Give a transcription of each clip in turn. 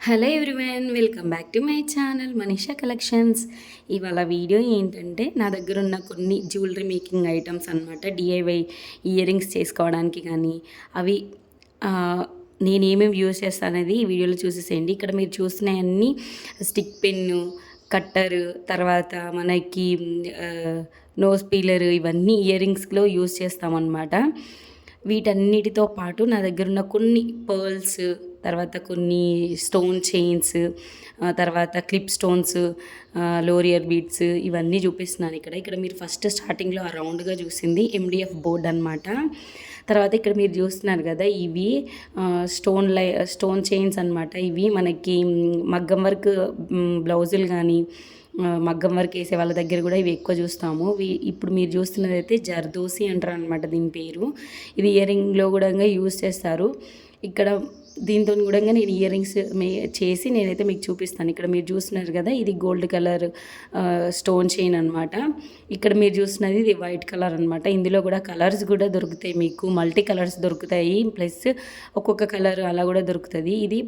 Hello everyone welcome back to my channel Manisha collections. ఇవాళ video ఏంటంటే నా దగ్గర ఉన్న కొన్ని జ్యువెలరీ మేకింగ్ ఐటమ్స్ అనమాట డిఐవై ఇయర్ రింగ్స్ చేసుకోవడానికి కానీ అవి నేనేమేమి నేను ఏమేమి యూజ్ ఈ వీడియోలో చూసేసేయండి. ఇక్కడ మీరు చూసినవన్నీ స్టిక్ పెన్ను కట్టరు తర్వాత మనకి నోస్ పీలర్ ఇవన్నీ ఇయర్ రింగ్స్లో యూజ్ చేస్తామన్నమాట. వీటన్నిటితో పాటు నా దగ్గర ఉన్న కొన్ని పర్ల్స్ తర్వాత కొన్ని స్టోన్ చైన్స్ తర్వాత క్లిప్ స్టోన్స్ లోరియర్ బీడ్స్ ఇవన్నీ చూపిస్తున్నాను ఇక్కడ. ఇక్కడ మీరు ఫస్ట్ స్టార్టింగ్లో ఆ రౌండ్గా చూసింది ఎండిఎఫ్ బోర్డ్ అనమాట తర్వాత ఇక్కడ మీరు చూస్తున్నారు కదా ఇవి స్టోన్ లై స్టోన్ చైన్స్ అనమాట ఇవి మనకి మగ్గం వర్క్ బ్లౌజులు కానీ మగ్గం వర్క్ వేసే వాళ్ళ దగ్గర కూడా ఇవి ఎక్కువ చూస్తాము. ఇవి- ఇప్పుడు మీరు చూస్తున్నది అయితే జర్దోసి అంటారు అనమాట దీని పేరు. ఇది ఇయర్ రింగ్లో కూడా యూస్ చేస్తారు. ఇక్కడ దీంతో కూడా నేను ఇయర్ రింగ్స్ మే చేసి నేనైతే మీకు చూపిస్తాను. ఇక్కడ మీరు చూస్తున్నారు కదా ఇది గోల్డ్ కలర్ స్టోన్ చైన్ అనమాట ఇక్కడ మీరు చూస్తున్నది ఇది వైట్ కలర్ అనమాట ఇందులో కూడా కలర్స్ కూడా దొరుకుతాయి మీకు. మల్టీ కలర్స్ దొరుకుతాయి. ప్లస్ ఒక్కొక్క కలర్ అలా కూడా దొరుకుతుంది. ఇది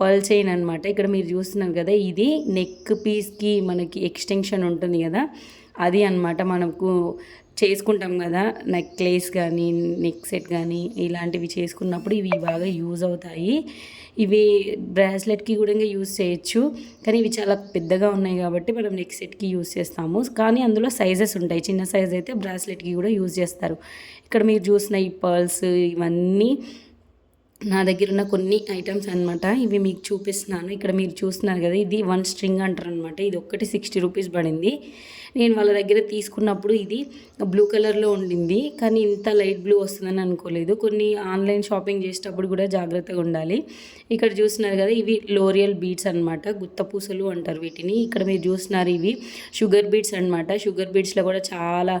పర్ల్ చైన్ అనమాట ఇక్కడ మీరు చూస్తున్నారు కదా ఇది నెక్ పీస్కి మనకి ఎక్స్టెన్షన్ ఉంటుంది కదా అది అన్నమాట. మనకు చేసుకుంటాం కదా. నెక్లెస్ కానీ నెక్ సెట్ కానీ ఇలాంటివి చేసుకున్నప్పుడు ఇవి బాగా యూజ్ అవుతాయి. ఇవి బ్రాస్లెట్కి కూడా యూజ్ చేయొచ్చు. కానీ ఇవి చాలా పెద్దగా ఉన్నాయి కాబట్టి మనం నెక్ సెట్కి యూజ్ చేస్తాము. కానీ అందులో సైజెస్ ఉంటాయి. చిన్న సైజ్ అయితే బ్రాస్లెట్కి కూడా యూజ్ చేస్తారు. ఇక్కడ మీరు చూసిన ఈ పర్ల్స్ ఇవన్నీ నా దగ్గర ఉన్న కొన్ని ఐటమ్స్ అన్నమాట. ఇవి మీకు చూపిస్తున్నాను. ఇక్కడ మీరు చూస్తున్నారు కదా ఇది వన్ స్ట్రింగ్ అంటారు అనమాట ఇది ఒక్కటి సిక్స్టీ రూపీస్ పడింది. నేను వాళ్ళ దగ్గర తీసుకున్నప్పుడు ఇది బ్లూ కలర్లో ఉండింది. కానీ ఇంత లైట్ బ్లూ వస్తుందని అనుకోలేదు. కొన్ని ఆన్లైన్ షాపింగ్ చేసేటప్పుడు కూడా జాగ్రత్తగా ఉండాలి. ఇక్కడ చూస్తున్నారు కదా ఇవి లోరియల్ బీడ్స్ అనమాట గుత్త పూసలు అంటారు వీటిని. ఇక్కడ మీరు చూస్తున్నారు ఇవి షుగర్ బీడ్స్ అనమాట షుగర్ బీడ్స్లో కూడా చాలా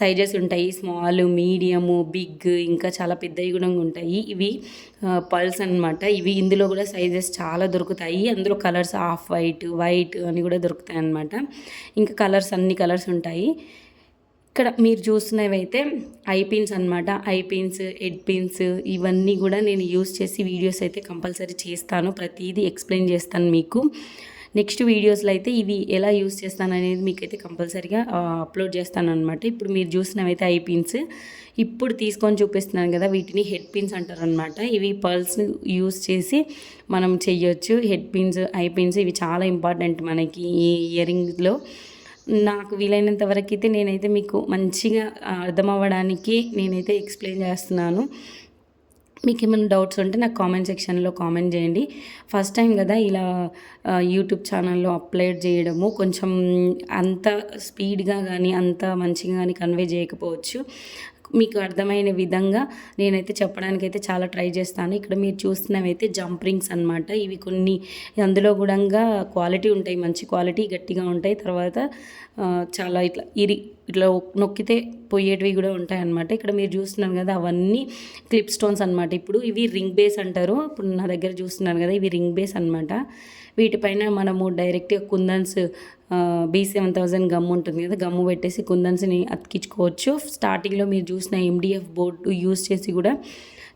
సైజెస్ ఉంటాయి. స్మాల్ మీడియము బిగ్ ఇంకా చాలా పెద్దవి కూడా ఉంటాయి. ఇవి పల్స్ అన్నమాట. ఇవి ఇందులో కూడా సైజెస్ చాలా దొరుకుతాయి. అందులో కలర్స్ ఆఫ్ వైట్ వైట్ అని కూడా దొరుకుతాయి అన్నమాట. ఇంకా కలర్స్ అన్ని కలర్స్ ఉంటాయి. ఇక్కడ మీరు చూస్తున్నవి అయితే ఐ పిన్స్ అనమాట ఐ పిన్స్ హెడ్ పిన్స్ ఇవన్నీ కూడా నేను యూస్ చేసి వీడియోస్ అయితే కంపల్సరీ చేస్తాను. ప్రతిదీ ఎక్స్ప్లెయిన్ చేస్తాను మీకు. నెక్స్ట్ వీడియోస్లో అయితే ఇవి ఎలా యూస్ చేస్తాను అనేది మీకైతే కంపల్సరీగా అప్లోడ్ చేస్తాను అనమాట ఇప్పుడు మీరు చూసినవైతే ఐ పిన్స్ ఇప్పుడు తీసుకొని చూపిస్తున్నాను కదా వీటిని హెడ్ పిన్స్ అంటారు అనమాట ఇవి పర్ల్స్ యూస్ చేసి మనం చెయ్యొచ్చు. హెడ్ పిన్స్ ఐ పిన్స్ ఇవి చాలా ఇంపార్టెంట్ మనకి ఈ ఇయరింగ్లో నాకు వీలైనంత వరకు అయితే నేనైతే మీకు మంచిగా అర్థం అవ్వడానికి నేనైతే ఎక్స్ప్లెయిన్ చేస్తున్నాను. మీకు ఏమైనా డౌట్స్ ఉంటే నాకు కామెంట్ సెక్షన్లో కామెంట్ చేయండి. ఫస్ట్ టైం కదా ఇలా యూట్యూబ్ ఛానల్లో అప్లోడ్ చేయడము. కొంచెం అంత స్పీడ్గా కానీ అంత మంచిగా కానీ కన్వే చేయకపోవచ్చు. మీకు అర్థమైన విధంగా నేనైతే చెప్పడానికి అయితే చాలా ట్రై చేస్తాను. ఇక్కడ మీరు చూస్తున్నవైతే జంప్ రింగ్స్ అనమాట ఇవి కొన్ని అందులో కూడా క్వాలిటీ ఉంటాయి మంచి క్వాలిటీ గట్టిగా ఉంటాయి. తర్వాత చాలా ఇట్లా ఇరి ఇట్లా నొక్కితే పోయేటివి కూడా ఉంటాయి అన్నమాట. ఇక్కడ మీరు చూస్తున్నారు కదా అవన్నీ క్లిప్ స్టోన్స్ అనమాట ఇప్పుడు ఇవి రింగ్ బేస్ అంటారు. ఇప్పుడు నా దగ్గర చూస్తున్నారు కదా ఇవి రింగ్ బేస్ అనమాట వీటిపైన మనము డైరెక్ట్గా kundans B seven thousand gum ఉంటుంది కదా గమ్ము పెట్టేసి కుందన్స్ని అతికించుకోవచ్చు. స్టార్టింగ్లో మీరు చూసిన ఎండిఎఫ్ బోర్డు యూస్ చేసి కూడా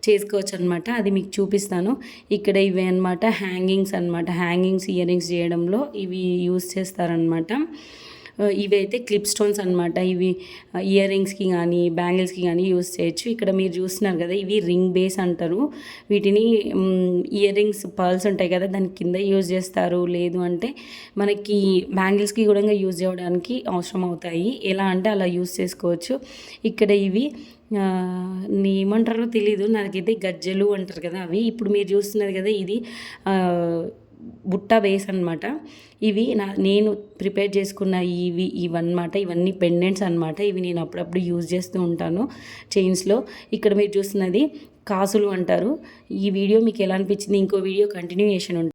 చేసుకోవచ్చు అనమాట అది మీకు చూపిస్తాను. ఇక్కడ ఇవి అనమాట హ్యాంగింగ్స్ అనమాట హ్యాంగింగ్స్ ఇయర్ రింగ్స్ చేయడంలో ఇవి యూస్ చేస్తారనమాట ఇవైతే క్లిప్ స్టోన్స్ అనమాట ఇవి ఇయర్ రింగ్స్కి కానీ బ్యాంగిల్స్కి కానీ యూస్ చేయొచ్చు. ఇక్కడ మీరు చూస్తున్నారు కదా ఇవి రింగ్ బేస్ అంటారు. వీటిని ఇయర్ రింగ్స్ పర్ల్స్ ఉంటాయి కదా దాని కింద యూజ్ చేస్తారు. లేదు అంటే మనకి బ్యాంగిల్స్కి కూడా యూజ్ చేయడానికి అవసరం అవుతాయి. ఎలా అంటే అలా యూజ్ చేసుకోవచ్చు. ఇక్కడ ఇవి ఏమంటారో తెలీదు. నాకైతే గజ్జలు అంటారు కదా అవి. ఇప్పుడు మీరు చూస్తున్నారు కదా ఇది బుట్ట బేస్ అనమాట ఇవి నా నేను ప్రిపేర్ చేసుకున్న ఇవి ఇవన్నమాట. ఇవన్నీ పెండెంట్స్ అనమాట ఇవి నేను అప్పుడప్పుడు యూజ్ చేస్తూ ఉంటాను చైన్స్లో. ఇక్కడ మీరు చూస్తున్నది కాసులు అంటారు. ఈ వీడియో మీకు ఎలా అనిపించింది? ఇంకో వీడియో కంటిన్యూయేషన్ ఉంటుంది